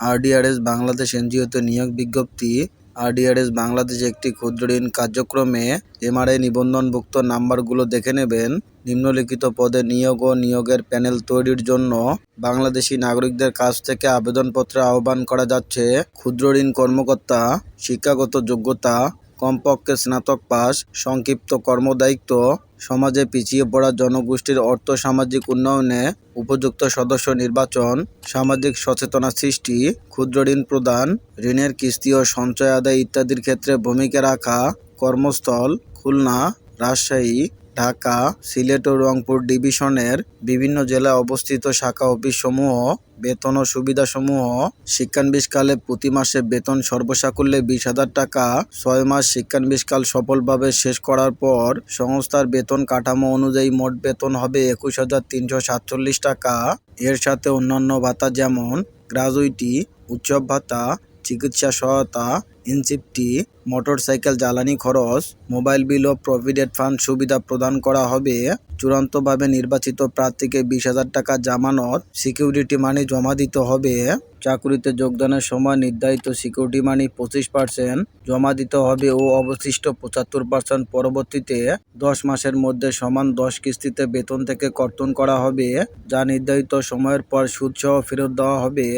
RDRS Bangladesh এনজিওতে নিয়োগ বিজ্ঞপ্তি। RDRS Bangladesh একটি ক্ষুদ্র ঋণ কার্যক্রমে এমআরআই নিবন্ধনভুক্ত নাম্বারগুলো দেখে নেবেন। নিম্নলিখিত পদে নিয়োগ ও নিয়োগের প্যানেল তৈরির জন্য বাংলাদেশি নাগরিকদের কাছ থেকে আবেদনপত্র আহ্বান করা যাচ্ছে। ক্ষুদ্রঋণ কর্মকর্তা, শিক্ষাগত যোগ্যতা কমপক্ষে স্নাতক পাস, সংক্ষিপ্ত কর্মদায়িত্ব, সমাজে পিছিয়ে পড়া জনগোষ্ঠীর অর্থ সামাজিক উন্নয়নে উপযুক্ত সদস্য নির্বাচন, সামাজিক সচেতনা সৃষ্টি, ক্ষুদ্র ঋণ প্রদান, ঋণের কিস্তি ও সঞ্চয় আদায় ইত্যাদির ক্ষেত্রে ভূমিকা রাখা, কর্মস্থল, খুলনা, রাজশাহী ঢাকা সিলেট ও রংপুর ডিভিশনের বিভিন্ন জেলায় অবস্থিত শাখা অফিসসমূহ, বেতন ও সুবিধাসমূহ, শিক্ষানবিশকালে প্রতি মাসে বেতন সর্বসাকুল্যে বিশ হাজার টাকা, ছয় মাস শিক্ষানবিশকাল সফলভাবে শেষ করার পর সংস্থার বেতন কাঠামো অনুযায়ী মোট বেতন হবে একুশ হাজার তিনশো সাতচল্লিশ টাকা। এর সাথে অন্যান্য ভাতা যেমন গ্রাজুইটি, উৎসব ভাতা, চিকিৎসা সহায়তা ইনসিপটি মোটরসাইকেল জ্বালানি খরচ, মোবাইল বিল ও প্রভিডেন্ট ফান্ড সুবিধা প্রদান করা হবে। চূড়ান্তভাবে নির্বাচিত প্রার্থীকে বিশ হাজার টাকা জামানত, সিকিউরিটি মানি জমা দিতে হবে। চাকুরিতে যোগদানের সময় নির্ধারিত সিকিউরিটি মানি পঁচিশ পার্সেন্ট জমা দিতে হবে ও অবশিষ্ট পঁচাত্তর পার্সেন্ট পরবর্তীতে দশ মাসের মধ্যে সমান দশ কিস্তিতে বেতন থেকে কর্তন করা হবে, যা নির্ধারিত সময়ের পর সুদসহ ফেরত দেওয়া হবে।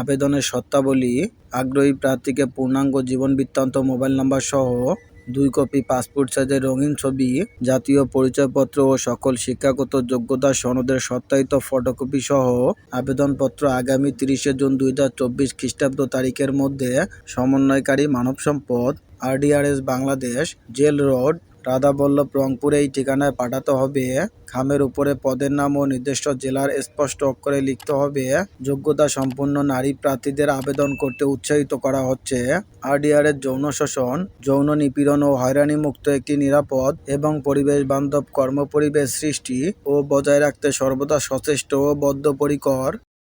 আবেদনের শর্তাবলী, আগ্রহী প্রার্থীকে পূর্ণাঙ্গ জীবন বৃত্তান্ত, মোবাইল নাম্বার সহ দুই কপি পাসপোর্ট সাইজের রঙিন ছবি, জাতীয় পরিচয়পত্র ও সকল শিক্ষাগত যোগ্যতা সনদের সত্যায়িত ফটোকপি সহ আবেদনপত্র আগামী তিরিশে জুন দুই হাজার চব্বিশ খ্রিস্টাব্দ তারিখের মধ্যে সমন্বয়কারী মানব সম্পদ RDRS Bangladesh, jail road Radhaballabh রংপুরে এই ঠিকানায় পাঠাতে হবে। খামের উপরে পদের নাম ও নির্দিষ্ট জেলার স্পষ্ট অক্ষরে লিখতে হবে। যোগ্যতা সম্পন্ন নারী প্রার্থীদের আবেদন করতে উৎসাহিত করা হচ্ছে। আরডিআরের যৌন শোষণ, যৌন নিপীড়ন ও হয়রানি মুক্ত একটি নিরাপদ এবং পরিবেশ বান্ধব কর্মপরিবেশ সৃষ্টি ও বজায় রাখতে সর্বদা সচেষ্ট ও বদ্ধপরিকর।